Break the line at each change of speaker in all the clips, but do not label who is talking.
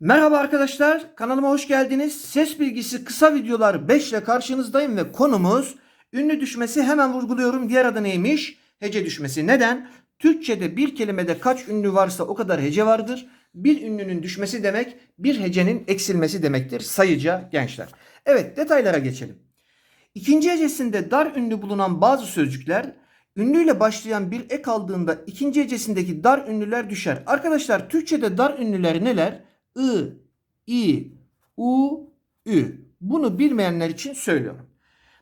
Merhaba arkadaşlar, kanalıma hoş geldiniz. Ses bilgisi kısa videolar 5 ile karşınızdayım ve konumuz ünlü düşmesi hemen vurguluyorum. Diğer adı neymiş? Hece düşmesi. Neden? Türkçe'de bir kelimede kaç ünlü varsa o kadar hece vardır. Bir ünlünün düşmesi demek bir hecenin eksilmesi demektir sayıca gençler. Evet detaylara geçelim. İkinci hecesinde dar ünlü bulunan bazı sözcükler ünlüyle başlayan bir ek aldığında ikinci hecesindeki dar ünlüler düşer. Arkadaşlar Türkçe'de dar ünlüler neler? I, i, u, ü. Bunu bilmeyenler için söylüyorum.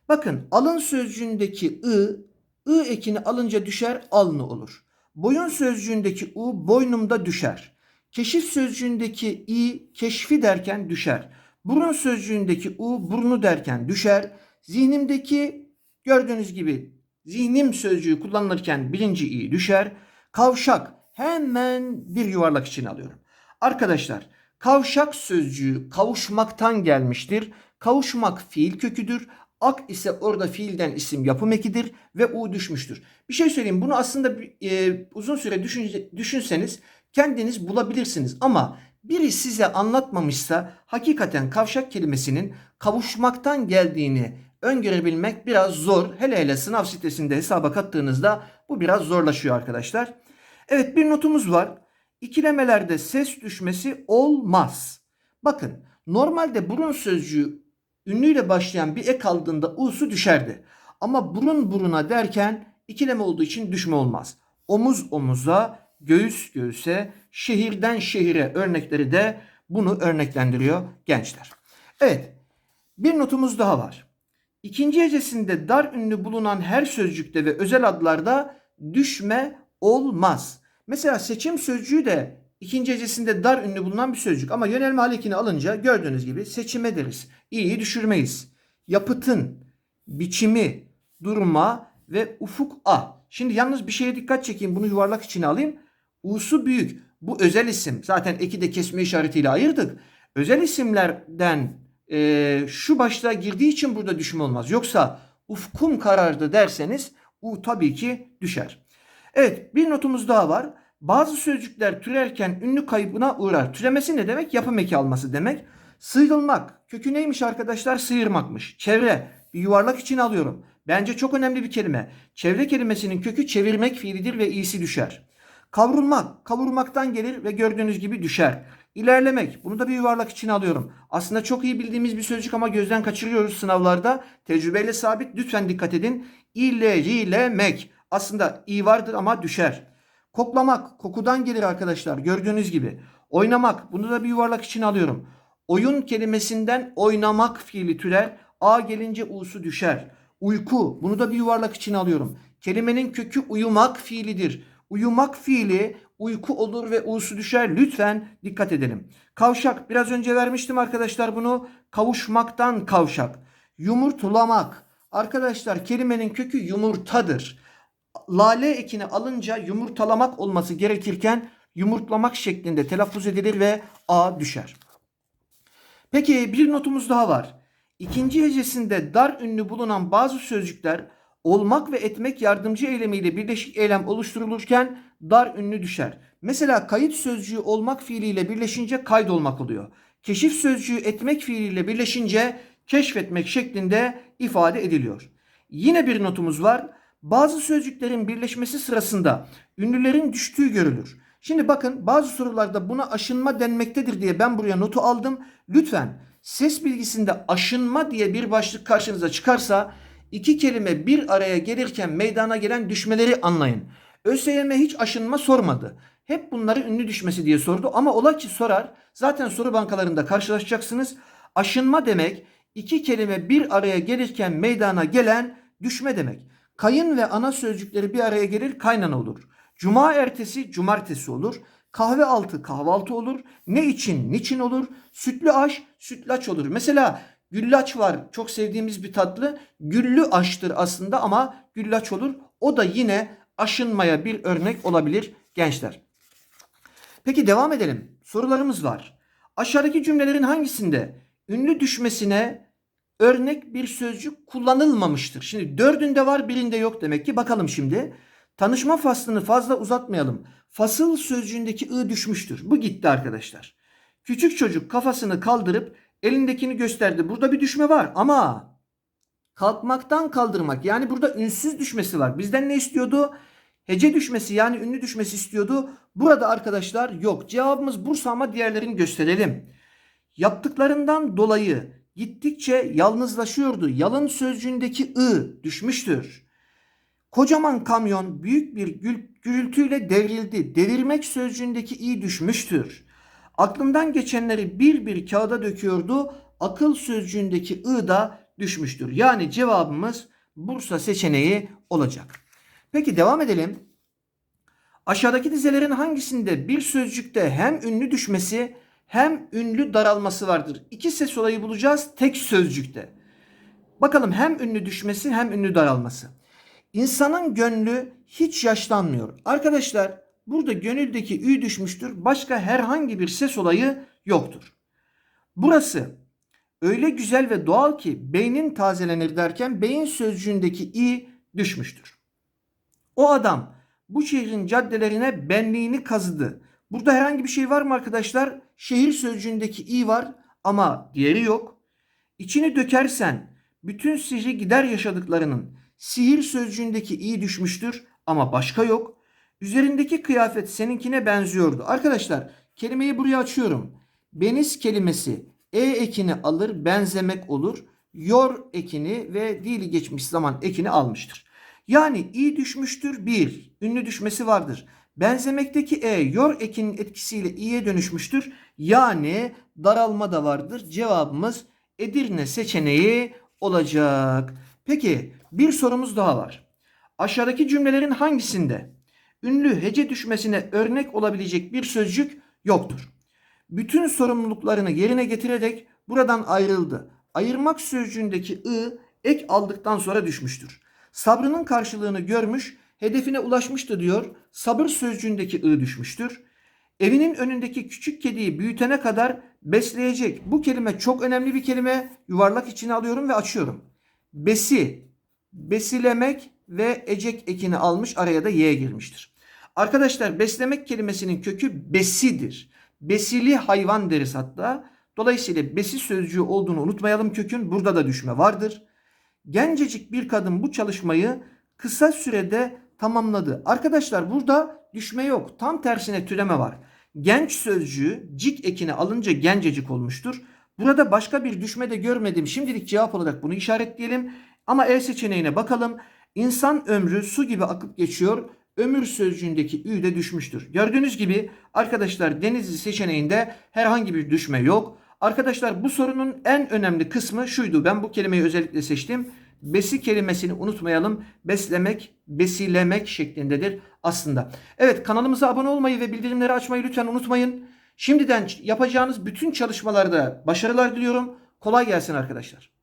Bakın alın sözcüğündeki ı, ı ekini alınca düşer alnı olur. Boyun sözcüğündeki u boynumda düşer. Keşif sözcüğündeki i keşfi derken düşer. Burun sözcüğündeki u burnu derken düşer. Zihnimdeki gördüğünüz gibi zihnim sözcüğü kullanılırken birinci i düşer. Kavşak hemen bir yuvarlak için alıyorum. Arkadaşlar kavşak sözcüğü kavuşmaktan gelmiştir. Kavuşmak fiil köküdür. Ak ise orada fiilden isim yapım ekidir ve u düşmüştür. Bir şey söyleyeyim bunu aslında e, uzun süre düşünce, düşünseniz kendiniz bulabilirsiniz ama biri size anlatmamışsa hakikaten kavşak kelimesinin kavuşmaktan geldiğini öngörebilmek biraz zor. Hele hele sınav sitesinde hesaba kattığınızda bu biraz zorlaşıyor arkadaşlar. Evet bir notumuz var. İkilemelerde ses düşmesi olmaz. Bakın normalde burun sözcüğü ünlüyle başlayan bir ek aldığında u'su düşerdi. Ama burun buruna derken ikileme olduğu için düşme olmaz. Omuz omuza, göğüs göğüse, şehirden şehire örnekleri de bunu örneklendiriyor gençler. Evet bir notumuz daha var. İkinci hecesinde dar ünlü bulunan her sözcükte ve özel adlarda düşme olmaz. Mesela seçim sözcüğü de ikinci hecesinde dar ünlü bulunan bir sözcük ama yönelme halekini alınca gördüğünüz gibi seçime deriz. İyiyi düşürmeyiz. Yapıtın, biçimi, durma ve ufuk a. Şimdi yalnız bir şeye dikkat çekeyim. Bunu yuvarlak içine alayım. U'su büyük. Bu özel isim. Zaten eki de kesme işaretiyle ayırdık. Özel isimlerden e, şu başlığa girdiği için burada düşme olmaz. Yoksa ufkum karardı derseniz U tabii ki düşer. Evet bir notumuz daha var. Bazı sözcükler türerken ünlü kaybına uğrar. Türemesi ne demek? Yapım eki alması demek. Sıyrılmak. Kökü neymiş arkadaşlar? Sıyırmakmış. Çevre. Bir yuvarlak için alıyorum. Bence çok önemli bir kelime. Çevre kelimesinin kökü çevirmek fiilidir ve iyisi düşer. Kavrulmak. Kavurmaktan gelir ve gördüğünüz gibi düşer. İlerlemek. Bunu da bir yuvarlak için alıyorum. Aslında çok iyi bildiğimiz bir sözcük ama gözden kaçırıyoruz sınavlarda. Tecrübeyle sabit. Lütfen dikkat edin. İlerilemek. Aslında i vardır ama düşer. Koklamak. Kokudan gelir arkadaşlar. Gördüğünüz gibi. Oynamak. Bunu da bir yuvarlak için alıyorum. Oyun kelimesinden oynamak fiili türer. A gelince u'su düşer. Uyku. Bunu da bir yuvarlak için alıyorum. Kelimenin kökü uyumak fiilidir. Uyumak fiili uyku olur ve u'su düşer. Lütfen dikkat edelim. Kavşak. Biraz önce vermiştim arkadaşlar bunu. Kavuşmaktan kavşak. Yumurtlamak. Arkadaşlar kelimenin kökü yumurtadır. Lale ekini alınca yumurtalamak olması gerekirken yumurtlamak şeklinde telaffuz edilir ve a düşer. Peki bir notumuz daha var. İkinci hecesinde dar ünlü bulunan bazı sözcükler olmak ve etmek yardımcı eylemiyle birleşik eylem oluşturulurken dar ünlü düşer. Mesela kayıt sözcüğü olmak fiiliyle birleşince kaydolmak oluyor. Keşif sözcüğü etmek fiiliyle birleşince keşfetmek şeklinde ifade ediliyor. Yine bir notumuz var. Bazı sözcüklerin birleşmesi sırasında ünlülerin düştüğü görülür. Şimdi bakın bazı sorularda buna aşınma denmektedir diye ben buraya notu aldım. Lütfen ses bilgisinde aşınma diye bir başlık karşınıza çıkarsa iki kelime bir araya gelirken meydana gelen düşmeleri anlayın. ÖSYM hiç aşınma sormadı. Hep bunları ünlü düşmesi diye sordu ama ola ki sorar. Zaten soru bankalarında karşılaşacaksınız. Aşınma demek iki kelime bir araya gelirken meydana gelen düşme demek. Kayın ve ana sözcükleri bir araya gelir kaynana olur. Cuma ertesi cumartesi olur. Kahve altı kahvaltı olur. Ne için niçin olur. Sütlü aş sütlaç olur. Mesela güllaç var. Çok sevdiğimiz bir tatlı. Güllü aştır aslında ama güllaç olur. O da yine aşınmaya bir örnek olabilir gençler. Peki devam edelim. Sorularımız var. Aşağıdaki cümlelerin hangisinde ünlü düşmesine örnek bir sözcük kullanılmamıştır? Şimdi dördünde var birinde yok demek ki. Bakalım şimdi. Tanışma faslını fazla uzatmayalım. Fasıl sözcüğündeki ı düşmüştür. Bu gitti arkadaşlar. Küçük çocuk kafasını kaldırıp elindekini gösterdi. Burada bir düşme var ama kalkmaktan kaldırmak yani burada ünsüz düşmesi var. Bizden ne istiyordu? Hece düşmesi yani ünlü düşmesi istiyordu. Burada arkadaşlar yok. Cevabımız Bursa ama diğerlerini gösterelim. Yaptıklarından dolayı gittikçe yalnızlaşıyordu. Yalın sözcüğündeki ı düşmüştür. Kocaman kamyon büyük bir gürültüyle devrildi. Devirmek sözcüğündeki i düşmüştür. Aklından geçenleri bir bir kağıda döküyordu. Akıl sözcüğündeki ı da düşmüştür. Yani cevabımız Bursa seçeneği olacak. Peki devam edelim. Aşağıdaki dizelerin hangisinde bir sözcükte hem ünlü düşmesi hem ünlü daralması vardır? İki ses olayı bulacağız tek sözcükte. Bakalım hem ünlü düşmesi hem ünlü daralması. İnsanın gönlü hiç yaşlanmıyor. Arkadaşlar burada gönüldeki ü düşmüştür. Başka herhangi bir ses olayı yoktur. Burası öyle güzel ve doğal ki beynin tazelenir derken beyin sözcüğündeki i düşmüştür. O adam bu şehrin caddelerine benliğini kazıdı. Burada herhangi bir şey var mı arkadaşlar? Şehir sözcüğündeki i var ama diğeri yok. İçini dökersen bütün sihri gider yaşadıklarının. Sihir sözcüğündeki i düşmüştür ama başka yok. Üzerindeki kıyafet seninkine benziyordu. Arkadaşlar kelimeyi buraya açıyorum. Beniz kelimesi e ekini alır benzemek olur. Yor ekini ve dili geçmiş zaman ekini almıştır. Yani i düşmüştür bir. Ünlü düşmesi vardır. Benzemekteki e yor ekinin etkisiyle i'ye dönüşmüştür. Yani daralma da vardır. Cevabımız Edirne seçeneği olacak. Peki bir sorumuz daha var. Aşağıdaki cümlelerin hangisinde ünlü hece düşmesine örnek olabilecek bir sözcük yoktur? Bütün sorumluluklarını yerine getirerek buradan ayrıldı. Ayırmak sözcüğündeki ı ek aldıktan sonra düşmüştür. Sabrının karşılığını görmüş, hedefine ulaşmıştı diyor. Sabır sözcüğündeki ı düşmüştür. Evinin önündeki küçük kediyi büyütene kadar besleyecek. Bu kelime çok önemli bir kelime. Yuvarlak içine alıyorum ve açıyorum. Besi, besilemek ve ecek ekini almış araya da y girmiştir. Arkadaşlar beslemek kelimesinin kökü besidir. Besili hayvan deriz hatta. Dolayısıyla besi sözcüğü olduğunu unutmayalım kökün. Burada da düşme vardır. Gencecik bir kadın bu çalışmayı kısa sürede tamamladı. Arkadaşlar burada düşme yok. Tam tersine türeme var. Genç sözcüğü cik ekine alınca gencecik olmuştur. Burada başka bir düşme de görmedim. Şimdilik cevap olarak bunu işaretleyelim. Ama E seçeneğine bakalım. İnsan ömrü su gibi akıp geçiyor. Ömür sözcüğündeki ü de düşmüştür. Gördüğünüz gibi arkadaşlar Denizli seçeneğinde herhangi bir düşme yok. Arkadaşlar bu sorunun en önemli kısmı şuydu. Ben bu kelimeyi özellikle seçtim. Besi kelimesini unutmayalım. Beslemek, besilemek şeklindedir aslında. Evet kanalımıza abone olmayı ve bildirimleri açmayı lütfen unutmayın. Şimdiden yapacağınız bütün çalışmalarda başarılar diliyorum. Kolay gelsin arkadaşlar.